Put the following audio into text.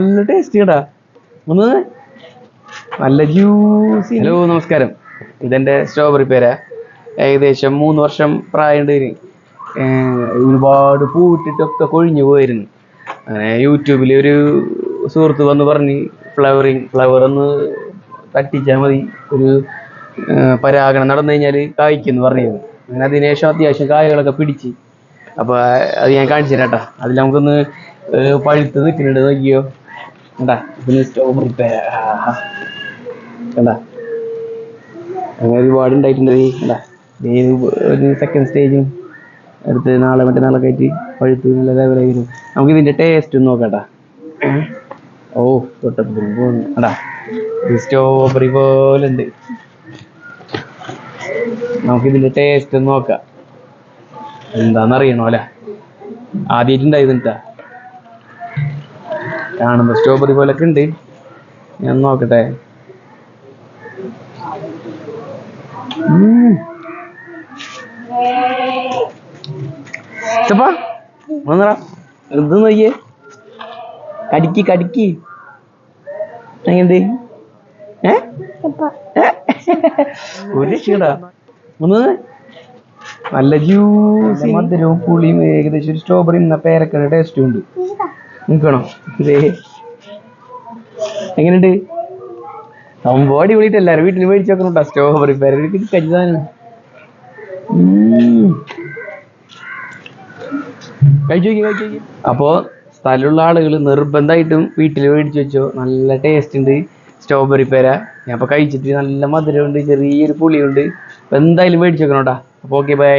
നല്ല ടേസ്റ്റ് ഒന്ന് നല്ല ജ്യൂസി ഹലോ നമസ്കാരം. ഇതെന്റെ സ്ട്രോബെറി പേരാ. ഏകദേശം മൂന്ന് വർഷം പ്രായമുണ്ട് ഇതിന് ഒരുപാട് പൂവിട്ടിട്ടൊക്കെ കൊഴിഞ്ഞു പോയിരുന്നു. അങ്ങനെ യൂട്യൂബിൽ ഒരു സുഹൃത്ത് വന്ന് പറഞ്ഞ് ഫ്ലവറിങ് ഫ്ലവർ ഒന്ന് തട്ടിച്ചാൽ മതി. ഒരു പരാഗണം നടന്നു കഴിഞ്ഞാൽ കായ്ക്കുമെന്ന് പറഞ്ഞിരുന്നു. അങ്ങനെ അതിനുശേഷം അത്യാവശ്യം കായകളൊക്കെ പിടിച്ച്. അപ്പോൾ അത് ഞാൻ കാണിച്ചു തരാം കേട്ടോ. അതിൽ നമുക്കൊന്ന് പഴുത്ത് നിൽക്കുന്നുണ്ട് നോക്കിയോ? കണ്ടാ ഇതിന് സ്റ്റോവ് റിപ്പയർ എന്താ അങ്ങനെ ഒരുപാട് ഉണ്ടായിട്ടുണ്ട് കണ്ടാ ഒരു സെക്കൻഡ് സ്റ്റേജും അടുത്ത് നാളെ മറ്റന്നാളൊക്കെ ആയിട്ട് പഴുത്ത് നല്ല ലെവലായി വരും. നമുക്ക് ഇതിന്റെ ടേസ്റ്റ് ഒന്ന് നോക്കാട്ടാ ഓ തൊട്ടപ്പോൾ അടാ ഈ സ്ട്രോബെറി പോലെ ഉണ്ട്. നമുക്ക് ഇതിന്റെ ടേസ്റ്റ് ഒന്ന് നോക്കാം. എന്താന്ന് അറിയണോ അല്ലെ ആദ്യമായിട്ടുണ്ടായിരുന്നിട്ടാ കാണുമ്പോ സ്ട്രോബെറി പോലൊക്കെ ഉണ്ട്. ഞാൻ നോക്കട്ടെ. ചപ്പാ വന്നടാ. എന്ത് നോക്കിയേ. കടിക്ക് കടിക്ക്. എങ്ങനെയുണ്ട് ഏ? ഏ? ഒരു ക്ഷീടാ ഒന്ന് നല്ല ജ്യൂസ് മധുരവും പുളിയും ഏകദേശം ഒരു സ്ട്രോബെറി എന്ന പേരക്കയുടെ ടേസ്റ്റും ഉണ്ട്. നിൽക്കണോ എങ്ങനെയുണ്ട്? ബോഡി വിളിട്ട് എല്ലാവരും വീട്ടിൽ മേടിച്ച് നോക്കണം കേട്ടോ സ്ട്രോബെറി പേരക്ക് കഴിച്ചു അപ്പോൾ സ്ഥലമുള്ള ആളുകൾ നിർബന്ധമായിട്ടും വീട്ടിൽ മേടിച്ച് വെച്ചോ. നല്ല ടേസ്റ്റ് ഉണ്ട്. സ്ട്രോബെറി പേര ഞാൻ അപ്പൊ കഴിച്ചിട്ട് നല്ല മധുരമുണ്ട്. ചെറിയൊരു പുളിയുണ്ട്. എന്തായാലും മേടിച്ച് വെക്കണം കേട്ടോ അപ്പോൾ ഓക്കെ ബൈ